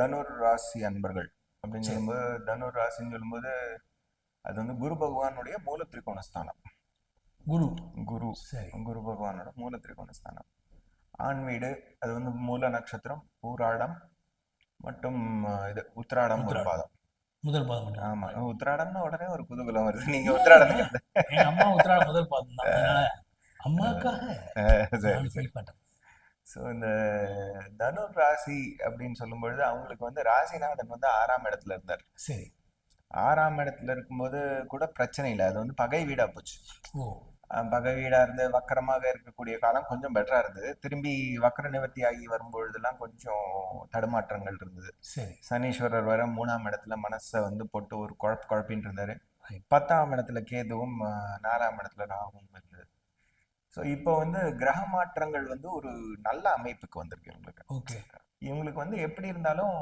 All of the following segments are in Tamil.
தனுர் ராசி அன்பர்கள் அப்படின்னு சொல்லும்போது தனுர் ராசின்னு சொல்லும்போது அது வந்து குரு பகவானுடைய மூல திரிகோணஸ்தானம். குரு. குரு. சரி. குரு பகவானோட மூல திரிகோணஸ்தானம். ஆண் வீடு அது வந்து மூல நட்சத்திரம் பூராடம் மற்றும் இது உத்திராடம் ஒரு உத்திராடம். பாதம். முதல் பாதம் ஆமா. உத்திராடம்னா உடனே ஒரு குதூகலம் வருது. நீங்க எங்க அம்மா உத்தராட முதல் பாதம் தான். அம்மாக்காக சரி நான் ஃபீல் பண்றேன் ஸோ இந்த தனுர் ராசி அப்படின்னு சொல்லும் பொழுது அவங்களுக்கு வந்து ராசிநாதன் வந்து ஆறாம் இடத்துல இருந்தார். சரி. ஆறாம் இடத்துல இருக்கும்போது கூட பிரச்சனை இல்லை. அது வந்து பகை வீடா போச்சு. பகை வீடா இருந்து வக்கரமாக இருக்கக்கூடிய காலம் கொஞ்சம் பெட்டரா இருந்தது. திரும்பி வக்கர நிவர்த்தி ஆகி வரும்பொழுதெல்லாம் கொஞ்சம் தடுமாற்றங்கள் இருந்தது. சரி. சனீஸ்வரர் வர மூணாம் இடத்துல மனசை வந்து போட்டு ஒரு குழப்ப குழப்பின்னு இருந்தாரு. பத்தாம் இடத்துல கேதுவும் நாலாம் இடத்துல ராகுவும் இருந்தது ஸோ இப்போ வந்து கிரக மாற்றங்கள் வந்து ஒரு நல்ல அமைப்புக்கு வந்திருக்கு இவங்களுக்கு. ஓகே. இவங்களுக்கு வந்து எப்படி இருந்தாலும்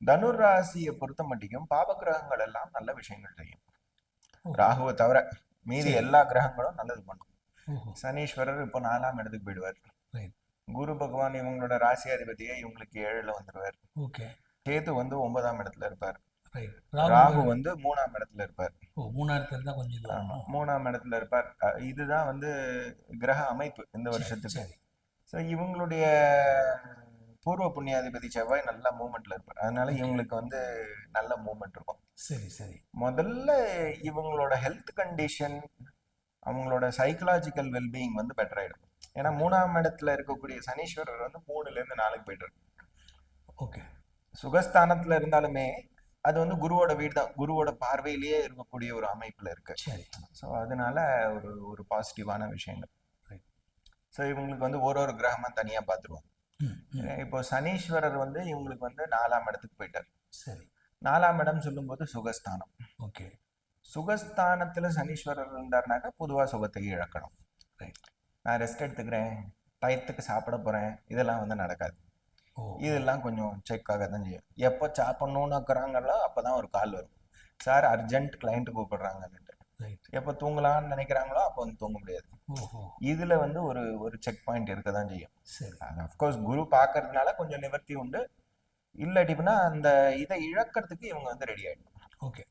தனுர் ராசியை பொறுத்த மட்டிக்கும் பாப கிரகங்கள் எல்லாம் நல்ல விஷயங்கள் செய்யும். ராகுவை தவிர மீதி. எல்லா கிரகங்களும் நல்லது பண்ணும். சனீஸ்வரர் இப்போ நாலாம் இடத்துக்கு போயிடுவார். குரு பகவான் இவங்களோட ராசியாதிபதியே இவங்களுக்கு ஏழுல வந்துருவார். ஓகே. கேது வந்து ஒன்பதாம் இடத்துல இருப்பார். ராகு வந்து மூணாம் இடத்துல இருப்பார். இருந்தா கொஞ்சம். மூணாம் இடத்துல இருப்பார். இதுதான் வந்து கிரக அமைப்பு இந்த வருஷத்துக்கு. ஸோ இவங்களுடைய பூர்வ புண்ணியாதிபதி செவ்வாய் நல்ல மூமெண்ட்ல இருப்பார். அதனால இவங்களுக்கு வந்து நல்ல மூமெண்ட் இருக்கும். சரி சரி. முதல்ல இவங்களோட ஹெல்த் கண்டிஷன் அவங்களோட சைக்கலாஜிக்கல் வெல்பீயிங் வந்து பெட்டர் ஆயிடும். ஏன்னா மூணாம் இடத்துல இருக்கக்கூடிய சனீஸ்வரர் வந்து மூணுல இருந்து நாலுக்கு போயிட்டு ஓகே சுகஸ்தானத்துல இருந்தாலுமே அது வந்து குருவோட வீடு தான் குருவோட பார்வையிலேயே இருக்கக்கூடிய ஒரு அமைப்புல இருக்கு. சரி. ஸோ அதனால ஒரு ஒரு பாசிட்டிவான விஷயங்கள். ஸோ இவங்களுக்கு வந்து ஒரு ஒரு கிரகமா தனியா ம் இப்போ சனீஸ்வரர் வந்து இவங்களுக்கு வந்து நாலாம் இடத்துக்கு போயிட்டார். சரி. நாலாம் இடம் சொல்லும்போது சுகஸ்தானம். ஓகே. சுகஸ்தானத்துல சனீஸ்வரர் இருந்தாருனாக்கா பொதுவா சுகத்தை இழக்கணும். ரைட் நான் ரெஸ்ட் எடுத்துக்கிறேன். டயத்துக்கு சாப்பிட போறேன். இதெல்லாம் வந்து நடக்காது. இதெல்லாம் கொஞ்சம் செக் ஆக தான் செய்யும். எப்போ சாப்பிடணும்னு இருக்கிறாங்களோ அப்பதான் ஒரு கால் வரும். சார் அர்ஜென்ட் கிளைண்ட் கூப்பிடுறாங்கன்னுட்டு ரைட் எப்போ தூங்கலாம்னு நினைக்கிறாங்களோ அப்போ வந்து தூங்க முடியாது. இதுல வந்து ஒரு ஒரு செக் பாயிண்ட் இருக்க தான் செய்யும். சரி. அஃப்கோர்ஸ் குரு பார்க்கறதுனால கொஞ்சம் நிவர்த்தி உண்டு. இல்லாட்டினா அந்த இதை இழக்கிறதுக்கு இவங்க வந்து ரெடி ஆயிடும் ஓகே.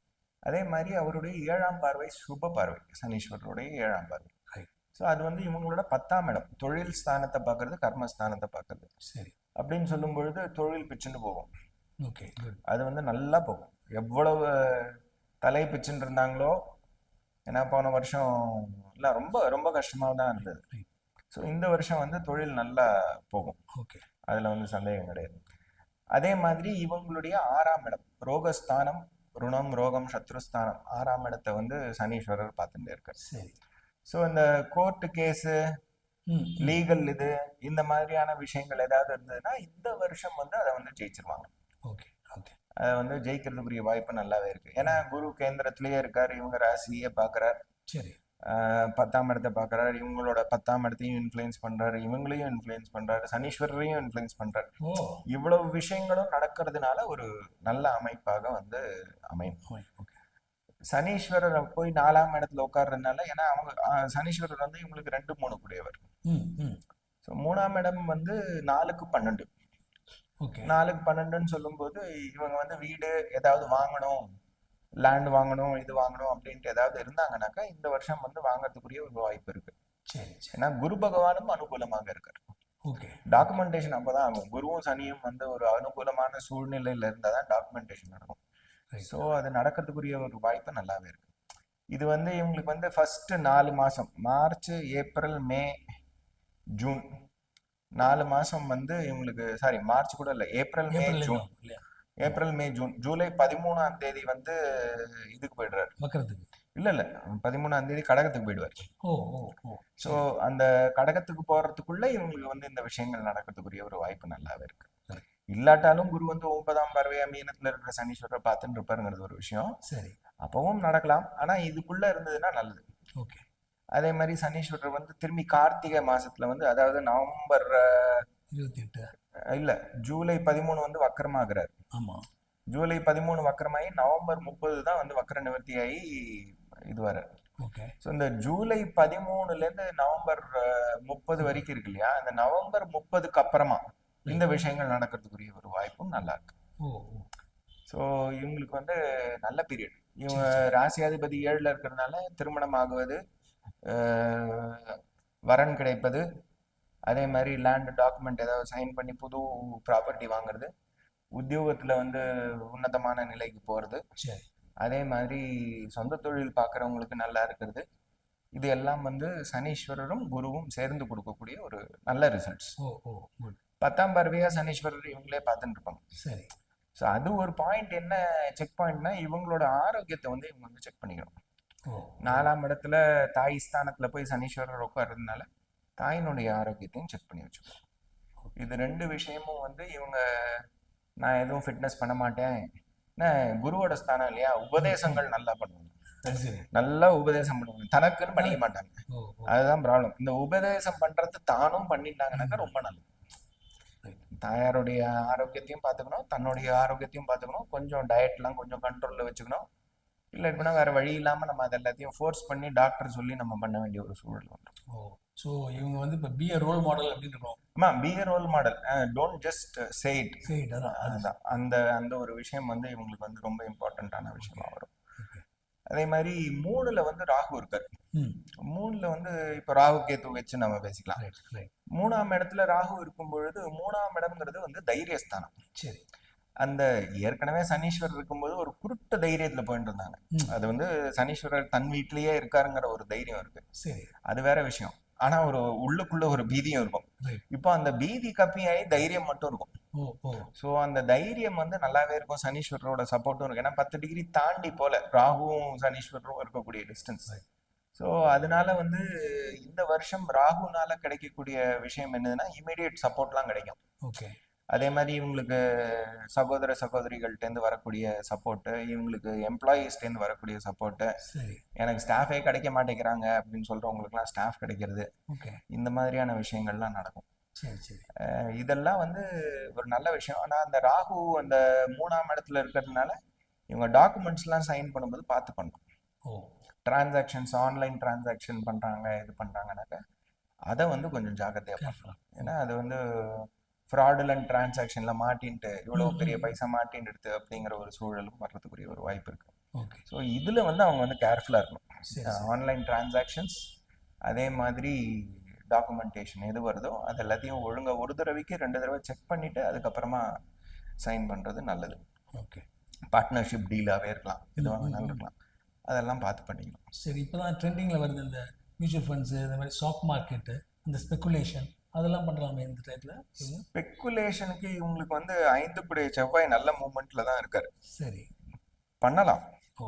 அதே மாதிரி அவருடைய ஏழாம் பார்வை சுப பார்வை. சனீஸ்வரருடைய ஏழாம் பார்வை. ஸோ அது வந்து இவங்களோட பத்தாம் இடம். தொழில் ஸ்தானத்தை பார்க்கறது கர்மஸ்தானத்தை பார்க்கறது. சரி. அப்படின்னு சொல்லும் பொழுது தொழில் பிச்சுன்னு போகும். ஓகே அது வந்து நல்லா போகும். எவ்வளவு தலை பிச்சுன்னு இருந்தாங்களோ ஏன்னா போன வருஷம் இல்லை ரொம்ப ரொம்ப கஷ்டமாக தான் இருந்தது. ஸோ இந்த வருஷம் வந்து தொழில் நல்லா போகும். ஓகே. அதில் வந்து சந்தேகம் கிடையாது. அதே மாதிரி இவங்களுடைய ஆறாம் இடம் ரோகஸ்தானம் ருணம் ரோகம் சத்ருஸ்தானம் ஆறாம் இடத்தை வந்து சனீஸ்வரர் பார்த்துட்டே இருக்கார். சரி. ஸோ இந்த கோர்ட்டு கேஸு. லீகல் இது இந்த மாதிரியான விஷயங்கள் ஏதாவது இருந்ததுன்னா இந்த வருஷம் வந்து அதை வந்து ஜெயிச்சிருவாங்க. Okay okay. அதை வந்து ஜெயிக்கிறதுக்குரிய வாய்ப்பு நல்லாவே இருக்கு. ஏன்னா குரு கேந்திரத்திலேயே இருக்கார் இவங்க ராசியே பார்க்கறார் சரி. பத்தாம் இடத்தை பார்க்கறாரு இவங்களோட பத்தாம் இடத்தையும் இன்ஃப்ளூயன்ஸ் பண்றாரு இவங்களையும் இன்ஃப்ளூயன்ஸ் பண்றாரு சனீஸ்வரரையும் இன்ஃப்ளூயன்ஸ் பண்றாரு. இவ்வளவு விஷயங்களும் நடக்கிறதுனால ஒரு நல்ல அமைப்பாக வந்து அமையும். சனீஸ்வரர் போய் நாலாம் இடத்துல உட்கார்றதுனால ஏன்னா அவங்க சனீஸ்வரர் வந்து இவங்களுக்கு ரெண்டு மூணு கூடியவர். ஸோ மூணாம் இடம் வந்து நாலுக்கு பன்னெண்டு. ஓகே. நாலுக்கு பன்னெண்டுன்னு சொல்லும்போது இவங்க வந்து வீடு ஏதாவது வாங்கணும் லேண்ட் வாங்கணும் இது வாங்கணும் அப்படின்ட்டு ஏதாவது இருந்தாங்கனாக்கா இந்த வருஷம் வந்து வாங்கறதுக்குரிய ஒரு வாய்ப்பு இருக்கு. ஏன்னா குரு பகவானும் அனுகூலமாக இருக்கார். ஓகே. டாக்குமெண்டேஷன் அப்பதான் ஆகும். குருவும் சனியும் வந்து ஒரு அனுகூலமான சூழ்நிலையில இருந்தால் தான் டாக்குமெண்டேஷன் நடக்கும். ஸோ அது நடக்கிறதுக்குரிய ஒரு வாய்ப்பு நல்லாவே இருக்கு. இது வந்து இவங்களுக்கு வந்து ஃபர்ஸ்ட் நாலு மாசம். March April May June. நாலு மாசம் வந்து இவங்களுக்கு சாரி மார்ச் கூட இல்லை April May June. April May June. July பதிமூணாம் தேதி வந்து இதுக்கு போயிடுறாரு. வக்கரத்துக்கு. இல்ல இல்ல பதிமூணாம் தேதி கடகத்துக்கு போயிடுவார். ஸோ அந்த கடகத்துக்கு போறதுக்குள்ள இவங்களுக்கு வந்து இந்த விஷயங்கள் நடக்கிறதுக்குரிய ஒரு வாய்ப்பு நல்லாவே இருக்கு. இல்லாட்டாலும் குரு வந்து ஒன்பதாம் பறவையா மீனத்துல இருக்கிற சனீஸ்வரரை பார்த்துட்டு இருப்பாருங்கிறது ஒரு விஷயம். சரி. அப்பவும் நடக்கலாம். ஆனா இதுக்குள்ள இருந்ததுன்னா நல்லது. ஓகே. அதே மாதிரி சனீஸ்வரர் வந்து திரும்பி கார்த்திகை மாசத்துல வந்து அதாவது நவம்பர் இருபத்தி எட்டு இல்ல ஜூலை பதிமூணு வந்து வக்கரமாகிறார். ஆமா. ஜூலை பதிமூணு வக்கரமாகி நவம்பர் முப்பது தான் வந்து வக்கர நிவர்த்தியாகி இது வர ஓகே. ஸோ இந்த ஜூலை பதிமூணுல இருந்து நவம்பர் முப்பது வரைக்கும் இருக்கு இல்லையா? அந்த நவம்பர் முப்பதுக்கு அப்புறமா இந்த விஷயங்கள் நடக்கிறதுக்குரிய ஒரு வாய்ப்பும் நல்லா இருக்கு. ஸோ இவங்களுக்கு வந்து நல்ல பீரியட் இவங்க ராசியாதிபதி ஏழுல இருக்கிறதுனால திருமணம் ஆகுவது வரன் கிடைப்பது. அதே மாதிரி லேண்ட் டாக்குமெண்ட் ஏதாவது சைன் பண்ணி புது ப்ராப்பர்ட்டி வாங்குறது. உத்தியோகத்துல வந்து உன்னதமான நிலைக்கு போறது. சரி. அதே மாதிரி சொந்த தொழில் பார்க்குறவங்களுக்கு நல்லா இருக்கிறது. இது எல்லாம் வந்து சனீஸ்வரரும் குருவும் சேர்ந்து கொடுக்கக்கூடிய ஒரு நல்ல ரிசல்ட்ஸ் பத்தாம் பார்வையா சனீஸ்வரர் இவங்களே பார்த்துட்டு இருப்பாங்க. சரி. ஸோ அது ஒரு பாயிண்ட் என்ன செக் பாயிண்ட்னா இவங்களோட ஆரோக்கியத்தை வந்து இவங்க வந்து செக் பண்ணிக்கணும். நாலாம் இடத்துல தாய் ஸ்தானத்துல போய் சனீஸ்வரர் உட்கார்றதுனால தாயினுடைய ஆரோக்கியத்தையும் செக் பண்ணி வச்சுக்கணும். இது ரெண்டு விஷயமும் வந்து இவங்க நான் எதுவும் ஃபிட்னஸ் பண்ண மாட்டேன். என்ன குருவோட ஸ்தானம் இல்லையா? உபதேசங்கள் நல்லா பண்ணுவாங்க. நல்லா உபதேசம் பண்ணுவாங்க. தனக்குன்னு பண்ணிக்க மாட்டாங்க. அதுதான் ப்ராப்ளம் இந்த உபதேசம் பண்றது தானும் பண்ணிட்டாங்கன்னாக்கா ரொம்ப நல்லது. தாயாருடைய ஆரோக்கியத்தையும் பார்த்துக்கணும் தன்னுடைய ஆரோக்கியத்தையும் பார்த்துக்கணும். கொஞ்சம் டயட்லாம் கொஞ்சம் கண்ட்ரோல்ல வச்சுக்கணும். இல்லை இப்படின்னா வேற வழி இல்லாம நம்ம அது எல்லாத்தையும் ஃபோர்ஸ் பண்ணி டாக்டர் சொல்லி நம்ம பண்ண வேண்டிய ஒரு சூழல் வந்துடும் ஓ ஸோ இவங்க வந்து இப்போ பி ரோல் மாடல் அப்படின்னு இருக்கோம். ஆமா be role model don't just say it சரி அதான் அது அதுதான். அந்த அந்த ஒரு விஷயம் வந்து இவங்களுக்கு வந்து ரொம்ப இம்பார்ட்டண்ட்டான விஷயமா வரும். அதே மாதிரி மூணுல வந்து ராகு இருக்காரு. மூணுல வந்து இப்போ ராகு கேத்து வச்சு நம்ம பேசிக்கலாம். மூணாம் இடத்துல ராகு இருக்கும் பொழுது மூணாம் இடம்ங்கிறது வந்து தைரியஸ்தானம். சரி. அந்த ஏற்கனவே சனீஸ்வரர் இருக்கும்போது ஒரு குருட்டு தைரியத்துல போயிட்டு இருந்தாங்க. அது வந்து சனீஸ்வரர் தன் வீட்லயே இருக்காருங்கிற ஒரு தைரியம் இருக்கு. அது வேற விஷயம். ஆனா ஒரு உள்ளுக்குள்ள ஒரு பீதியும் இருக்கும். இப்போ அந்த பீதி கப்பியாகி தைரியம் மட்டும் இருக்கும். ஸோ அந்த தைரியம் வந்து நல்லாவே இருக்கும். சனீஸ்வரரோட சப்போர்ட்டும் இருக்கு. ஏன்னா பத்து டிகிரி தாண்டி போல ராகுவும் சனீஸ்வரரும் இருக்கக்கூடிய டிஸ்டன்ஸ். ஸோ அதனால வந்து இந்த வருஷம் ராகுனால கிடைக்கக்கூடிய விஷயம் என்னதுன்னா இமீடியட் சப்போர்ட்லாம் கிடைக்கும். ஓகே அதே மாதிரி இவங்களுக்கு சகோதர சகோதரிகள்ட்டேருந்து வரக்கூடிய சப்போர்ட்டு இவங்களுக்கு எம்ப்ளாயீஸ்டேருந்து வரக்கூடிய சப்போர்ட்டு எனக்கு ஸ்டாஃபே கிடைக்க மாட்டேங்கிறாங்க அப்படின்னு சொல்றவங்களுக்குலாம் ஸ்டாஃப் கிடைக்கிறது. ஓகே. இந்த மாதிரியான விஷயங்கள்லாம் நடக்கும். சரி சரி. இதெல்லாம் வந்து ஒரு நல்ல விஷயம். ஆனால் அந்த ராகு அந்த மூணாம் இடத்துல இருக்கிறதுனால இவங்க டாக்குமெண்ட்ஸ்லாம் சைன் பண்ணும்போது பார்த்து பண்ணணும். ஓ. டிரான்சாக்ஷன்ஸ் ஆன்லைன் டிரான்சாக்ஷன் பண்ணுறாங்க இது பண்ணுறாங்கனாக்கா அதை வந்து கொஞ்சம் ஜாக்கிரதையாக கேர்ஃபுல்லாக ஏன்னா அது வந்து ஃப்ராடுலண்ட் டிரான்சாக்ஷன்ல மாட்டின்ட்டு இவ்வளோ பெரிய. பைசா மாட்டின்னு எடுத்து அப்படிங்கிற ஒரு சூழலும் வர்றதுக்குரிய ஒரு வாய்ப்பு இருக்கு. ஓகே. ஸோ இதுல வந்து அவங்க வந்து கேர்ஃபுல்லாக இருக்கணும். ஆன்லைன் டிரான்சாக்ஷன்ஸ் அதே மாதிரி டாக்குமெண்டேஷன் எது வருதோ அது எல்லாத்தையும் ஒழுங்கா ஒரு தடவைக்கு ரெண்டு தடவை செக் பண்ணிட்டு அதுக்கப்புறமா சைன் பண்றது நல்லது. ஓகே. பார்ட்னர்ஷிப் டீலாகவே இருக்கலாம். எதுவாக வேணாலும். இருக்கலாம். அதெல்லாம் பார்த்து பண்ணிக்கணும். சரி இப்போ தான் ட்ரெண்டிங்கில் வருது இந்த மியூச்சுவல் ஃபண்ட்ஸு இந்த மாதிரி ஸ்டாக் மார்க்கெட்டு இந்த ஸ்பெக்குலேஷன் அதெல்லாம் பண்ணுறாங்க இந்த இவங்க? ஸ்பெக்குலேஷனுக்கு இவங்களுக்கு வந்து ஐந்து குடைய செவ்வாய் நல்ல மூமெண்ட்ல தான் இருக்காரு. சரி. பண்ணலாம். ஓ.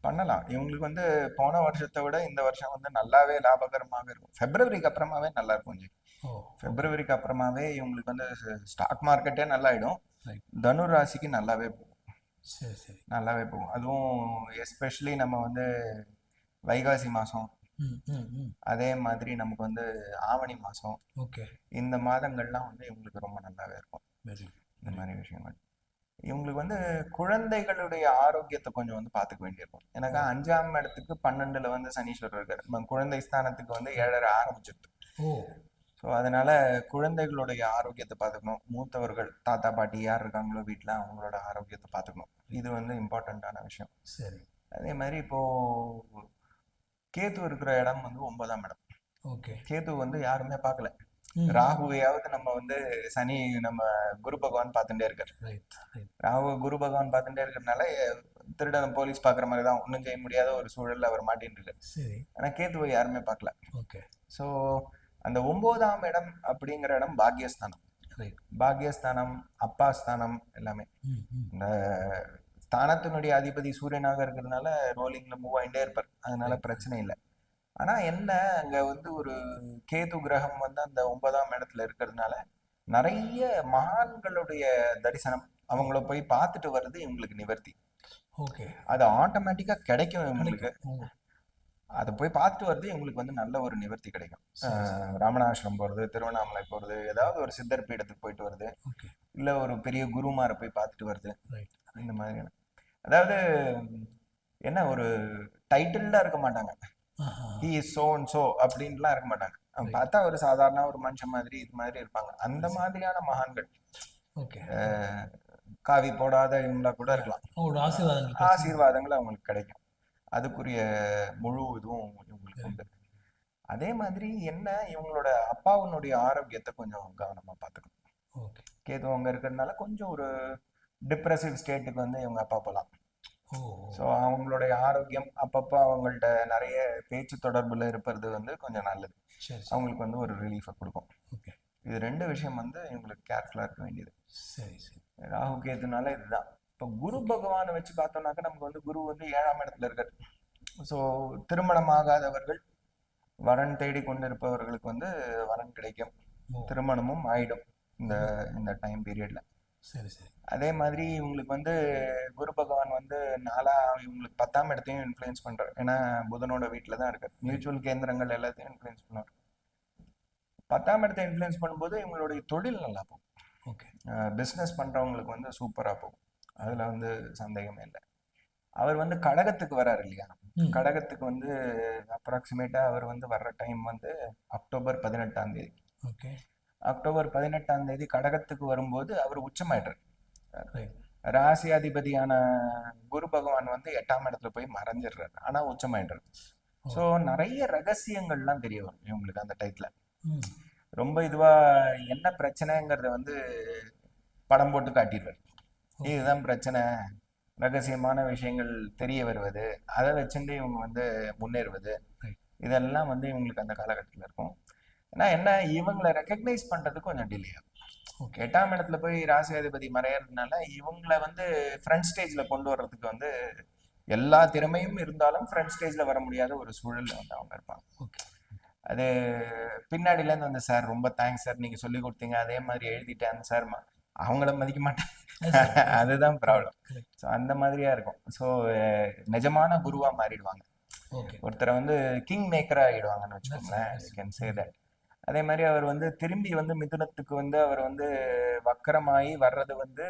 பண்ணலாம். இவங்களுக்கு வந்து போன வருஷத்தை விட இந்த வருஷம் வந்து நல்லாவே லாபகரமாக இருக்கும். பிப்ரவரிக்கு அப்புறமாவே நல்லா இருக்கும் ஜி ஓ. பிப்ரவரிக்கு அப்புறமாவே இவங்களுக்கு வந்து ஸ்டாக் மார்க்கெட்டே நல்லாயிடும் Right. தனுர் ராசிக்கு நல்லாவே போகும். சரி சரி. நல்லாவே போகும். அதுவும் எஸ்பெஷலி நம்ம வந்து வைகாசி மாதம் அதே மாதிரி நமக்கு வந்து ஆவணி மாதம் ஓகே. இந்த மாதங்கள்லாம் வந்து இவங்களுக்கு ரொம்ப நல்லாவே இருக்கும். இந்த மாதிரி விஷயங்கள். இவங்களுக்கு வந்து குழந்தைகளுடைய ஆரோக்கியத்தை கொஞ்சம் வந்து பார்த்துக்க வேண்டியிருக்கும். எனக்கு அஞ்சாம் இடத்துக்கு பன்னெண்டுல வந்து சனீஸ்வரர் இருக்காரு. குழந்தை ஸ்தானத்துக்கு வந்து ஏழரை ஆரம்பிச்சிருக்கு ஸோ அதனால குழந்தைகளுடைய ஆரோக்கியத்தை பார்த்துக்கணும். மூத்தவர்கள் தாத்தா பாட்டி யார் இருக்காங்களோ வீட்டில் அவங்களோட ஆரோக்கியத்தை பார்த்துக்கணும். இது வந்து இம்பார்ட்டண்ட்டான விஷயம். சரி அதே மாதிரி இப்போ கேது இருக்கிற இடம் வந்து ஒன்பதாம் இடம். ஓகே. கேது வந்து யாருமே பார்க்கல. ராகுவையாவது நம்ம வந்து சனி நம்ம குரு பகவான் பார்த்துட்டே இருக்காரு. ராகு குரு பகவான் பார்த்துட்டே இருக்கிறதுனால திருடன் போலீஸ் பார்க்குற மாதிரி தான் ஒன்றும் செய்ய முடியாத ஒரு சூழல்ல அவர் மாட்டின்னு இருக்காரு. ஆனா கேத்துவை யாருமே பார்க்கல. ஓகே. ஸோ அந்த ஒன்பதாம் இடம் அப்படிங்கிற இடம் பாக்யஸ்தானம். ரைட். பாக்யஸ்தானம் அப்பா ஸ்தானம் எல்லாமே இந்த ஸ்தானத்தினுடைய அதிபதி சூரியனாக இருக்கிறதுனால ரோலிங்ல மூவ் ஆகிட்டே இருப்பார். அதனால பிரச்சனை இல்லை. ஆனா என்ன அங்க வந்து ஒரு கேது கிரகம் வந்து அந்த ஒன்பதாம் இடத்துல இருக்கிறதுனால நிறைய மகான்களுடைய தரிசனம் அவங்கள போய் பார்த்துட்டு வர்றது இவங்களுக்கு நிவர்த்தி. ஓகே. அது ஆட்டோமேட்டிக்கா கிடைக்கும் இவங்களுக்கு. அதை போய் பார்த்துட்டு வர்றது இவங்களுக்கு வந்து நல்ல ஒரு நிவர்த்தி கிடைக்கும். அஹ் ராமநாசிரம் போறது திருவண்ணாமலை போறது ஏதாவது ஒரு சித்தர் பீடத்துக்கு போயிட்டு வருது இல்ல ஒரு பெரிய குருமாரை போய் பார்த்துட்டு வருது இந்த மாதிரியான. அதாவது என்ன ஒரு டைட்டில்டா இருக்க மாட்டாங்க. He is so and so அப்படின்லாம் இருக்க மாட்டாங்க. அவங்க. பார்த்தா ஒரு சாதாரண ஒரு மனுஷன் மாதிரி இது மாதிரி இருப்பாங்க. அந்த மாதிரியான மகான்கள். காவி போடாத இவங்களா கூட இருக்கலாம். ஆசீர்வாதங்கள் அவங்களுக்கு கிடைக்கும். அதுக்குரிய முழு இதுவும் இவங்களுக்கு உண்டு. அதே மாதிரி என்ன இவங்களோட அப்பாவுனுடைய ஆரோக்கியத்தை கொஞ்சம் கவனமா பார்த்துக்கணும். ஓகே கேது அங்க இருக்கிறதுனால கொஞ்சம் ஒரு டிப்ரெசிவ் ஸ்டேட்டுக்கு வந்து இவங்க அப்பா போகலாம். ஓ ஸோ அவங்களுடைய ஆரோக்கியம் அப்பப்போ அவங்கள்ட்ட நிறைய பேச்சு தொடர்புல இருப்பது வந்து கொஞ்சம் நல்லது. அவங்களுக்கு வந்து ஒரு ரிலீஃபை கொடுக்கும். ஓகே. இது ரெண்டு விஷயம் வந்து இவங்களுக்கு கேர்ஃபுல்லாக இருக்க வேண்டியது. சரி சரி. ராகு கேதுனால இதுதான். இப்போ குரு பகவானை வச்சு பார்த்தோம்னாக்க நமக்கு வந்து குரு வந்து ஏழாம் இடத்துல இருக்கார். ஸோ திருமணம் ஆகாதவர்கள் வரன் தேடி கொண்டிருப்பவர்களுக்கு வந்து வரன் கிடைக்கும். திருமணமும் ஆயிடும் இந்த இந்த டைம் பீரியட்ல சரி சரி. அதே மாதிரி இவங்களுக்கு வந்து குரு பகவான் வந்து நாலா இவங்களுக்கு பத்தாம் இடத்தையும் இன்ஃப்ளூயன்ஸ் பண்றாரு. ஏன்னா புதனோட வீட்டில் தான் இருக்காரு. மியூச்சுவல் கேந்திரங்கள் எல்லாத்தையும் இன்ஃப்ளூயன்ஸ் பண்ணுவார். பத்தாம் இடத்தை இன்ஃப்ளூயன்ஸ் பண்ணும்போது இவங்களுடைய தொழில் நல்லா போகும். ஓகே. பிஸ்னஸ் பண்றவங்களுக்கு வந்து சூப்பராக போகும். அதுல வந்து சந்தேகமே இல்லை. அவர் வந்து கடகத்துக்கு வராரு இல்லையா? கடகத்துக்கு வந்து அப்ராக்சிமேட்டா அவர் வந்து வர்ற டைம் வந்து அக்டோபர் பதினெட்டாம் தேதி. ஓகே. அக்டோபர் பதினெட்டாம் தேதி கடகத்துக்கு வரும்போது அவர் உச்சமாயிட்டார். ரைட் ராசியாதிபதியான குரு பகவான் வந்து எட்டாம் இடத்துல போய் மறைஞ்சிடுறாரு. ஆனா உச்சமாயிடுறாரு ஸோ நிறைய ரகசியங்கள்லாம் தெரிய வரும் இவங்களுக்கு அந்த டைத்துல. ரொம்ப இதுவா என்ன பிரச்சனைங்கிறத வந்து படம் போட்டு காட்டிடுவார். இதுதான் பிரச்சனை. ரகசியமான விஷயங்கள் தெரிய வருவது. அதை வச்சுட்டு இவங்க வந்து முன்னேறுவது. இதெல்லாம் வந்து இவங்களுக்கு அந்த காலகட்டத்தில் இருக்கும். ஏன்னா என்ன இவங்களை ரெக்கக்னைஸ் பண்றதுக்கு கொஞ்சம் டிலே ஆகும். ஓகே எட்டாம் இடத்துல போய் ராசியாதிபதி மறையறதுனால இவங்களை வந்து ஃப்ரண்ட் ஸ்டேஜ்ல கொண்டு வர்றதுக்கு வந்து எல்லா திறமையும் இருந்தாலும் ஃப்ரண்ட் ஸ்டேஜ்ல வர முடியாத ஒரு சூழல்ல வந்து அவங்க இருப்பாங்க. ஓகே அது பின்னாடில இருந்து வந்து சார் ரொம்ப தேங்க்ஸ் சார். நீங்க சொல்லி கொடுத்தீங்க. அதே மாதிரி எழுதிட்டேன் சார். அவங்கள மதிக்க மாட்டேன். அதுதான் ப்ராப்ளம். ஸோ அந்த மாதிரியா இருக்கும். ஸோ நிஜமான குருவா மாறிடுவாங்க. ஒருத்தரை வந்து கிங் மேக்கரா ஆகிடுவாங்கன்னு வச்சுக்கோங்களேன். கேன் சே தட் அதே மாதிரி அவர் வந்து திரும்பி வந்து மிதுனத்துக்கு வந்து அவர் வந்து வக்கரமாயி வர்றது வந்து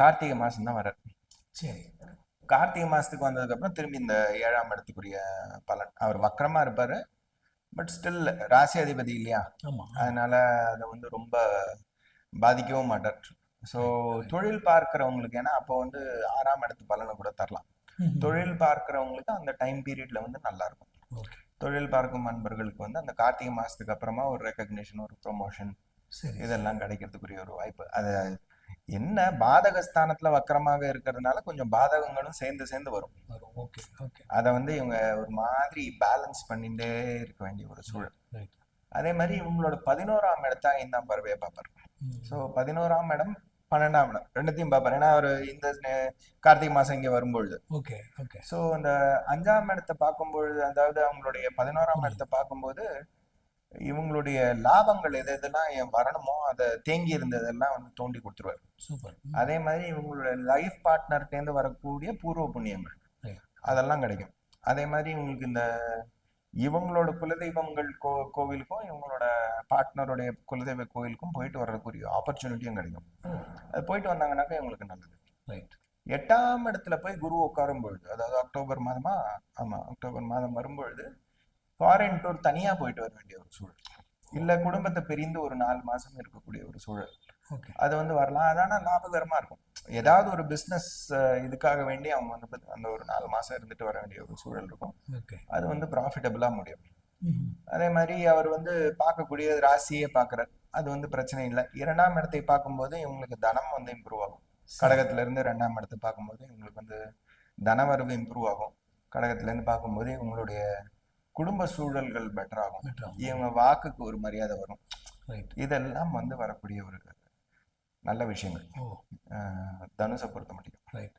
கார்த்திகை மாசம் தான் வர்றார். சரி. கார்த்திகை மாசத்துக்கு வந்ததுக்கு அப்புறம் திரும்பி இந்த ஏழாம் இடத்துக்குரிய பலன். அவர் வக்கரமா இருப்பாரு பட் ஸ்டில் ராசி அதிபதி இல்லையா? அதனால அதை வந்து ரொம்ப பாதிக்கவும் மாட்டார். ஸோ தொழில் பார்க்கிறவங்களுக்கு ஏன்னா அப்போ வந்து ஆறாம் இடத்து பலனை கூட தரலாம். தொழில் பார்க்கிறவங்களுக்கு அந்த டைம் பீரியட்ல வந்து நல்லா இருக்கும். ஓகே. தொழில் பார்க்கும் அன்பர்களுக்கு வந்து அந்த கார்த்திகை மாசத்துக்கு அப்புறமா ஒரு ரெக்கக்னிஷன் ஒரு ப்ரொமோஷன் சரி இதெல்லாம் கிடைக்கிறதுக்குரிய ஒரு வாய்ப்பு. அது என்ன பாதக ஸ்தானத்துல வக்கரமாக இருக்கிறதுனால கொஞ்சம் பாதகங்களும் சேர்ந்து சேர்ந்து வரும். வரும். ஓகே ஓகே அதை வந்து இவங்க ஒரு மாதிரி பேலன்ஸ் பண்ணிட்டே இருக்க வேண்டிய ஒரு சூழல். அதே மாதிரி இவங்களோட பதினோராம் இடத்த ஐந்தாம் பறவையை பார்ப்பார் ஸோ பதினோராம் இடம் பன்னெண்டாம் இடம். ரெண்டுத்தையும் பார்ப்பார் ஏன்னா அவர் இந்த கார்த்திகை மாசம் இங்க வரும்பொழுது. Okay okay. ஸோ அந்த அஞ்சாம் இடத்தை பார்க்கும்பொழுது அதாவது அவங்களுடைய பதினோராம் இடத்தை பார்க்கும்போது இவங்களுடைய லாபங்கள் எது எதெல்லாம் என் வரணுமோ அதை தேங்கி இருந்ததெல்லாம் வந்து தோண்டி கொடுத்துருவாரு. சூப்பர். அதே மாதிரி இவங்களுடைய லைஃப் பார்ட்னர்கிட்டேருந்து வரக்கூடிய பூர்வ புண்ணியங்கள். அதெல்லாம் கிடைக்கும். அதே மாதிரி இவங்களுக்கு இந்த இவங்களோட குலதெய்வங்கள் கோ கோவிலுக்கும் இவங்களோட பார்ட்னருடைய குலதெய்வ கோவிலுக்கும் போயிட்டு வர்றதுக்குரிய ஆப்பர்ச்சுனிட்டியும் கிடைக்கும். அது போயிட்டு வந்தாங்கன்னாக்கா இவங்களுக்கு நல்லது. ரைட் எட்டாம் இடத்துல போய் குரு உட்காரும் பொழுது அதாவது அக்டோபர் மாதமா? ஆமா அக்டோபர் மாதம் வரும்பொழுது ஃபாரின் டூர் தனியா போயிட்டு வர வேண்டிய ஒரு சூழல். இல்ல குடும்பத்தை பிரிந்து ஒரு நாலு மாசம் இருக்கக்கூடிய ஒரு சூழல். அது வந்து வரலாம். அதான லாபகரமா இருக்கும். ஏதாவது ஒரு பிசினஸ் இதுக்காக வேண்டி அவங்க வந்து அந்த ஒரு நாலு மாசம் இருந்துட்டு வர வேண்டிய ஒரு சூழல் இருக்கும். அது வந்து ப்ராஃபிட்டபிளா முடியும். அதே மாதிரி அவர் வந்து பார்க்கக்கூடிய ராசியே பார்க்கறார். அது வந்து பிரச்சனை இல்லை. இரண்டாம் இடத்தை பார்க்கும்போது இவங்களுக்கு தனம் வந்து இம்ப்ரூவ் ஆகும். கடகத்துல இருந்து ரெண்டாம் இடத்தை பார்க்கும்போது இவங்களுக்கு வந்து தனவரவு இம்ப்ரூவ் ஆகும். கடகத்துல இருந்து பார்க்கும்போது இவங்களுடைய குடும்ப சூழல்கள் பெட்டர் ஆகும். இவங்க வாக்குக்கு ஒரு மரியாதை வரும். இதெல்லாம் வந்து வரக்கூடிய ஒரு நல்ல விஷயங்கள். தனுஷை பொறுத்த மட்டும் ரைட்